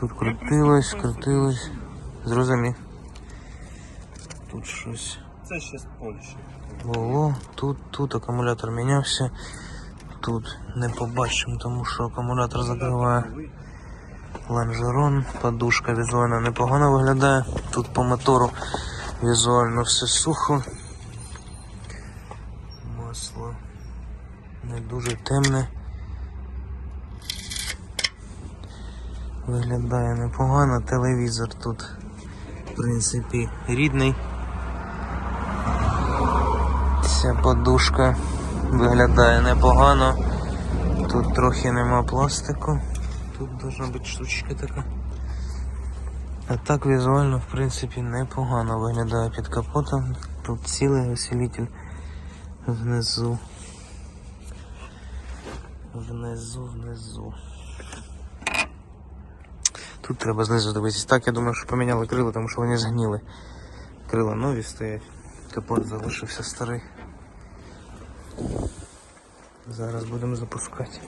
Тут крутилось, крутилось. Зрозумів. Тут щось Це ще з Польщі. було. Тут, тут акумулятор мінявся. Тут не побачимо, тому що акумулятор закриває лонжерон. Подушка візуально непогано виглядає. Тут по мотору візуально все сухо. Масло не дуже темне. Виглядає непогано. Телевізор тут, в принципі, рідний. Ця подушка виглядає непогано. Тут трохи нема пластику. Тут должна бути штучка така. А так візуально, в принципі, непогано виглядає під капотом. Тут цілий усилитель внизу. Внизу, внизу. Тут треба знизу дивитись. Так, я думаю, що поміняли крила, тому що вони згніли. Крила нові стоять. Капот залишився старий. Зараз будемо запускати.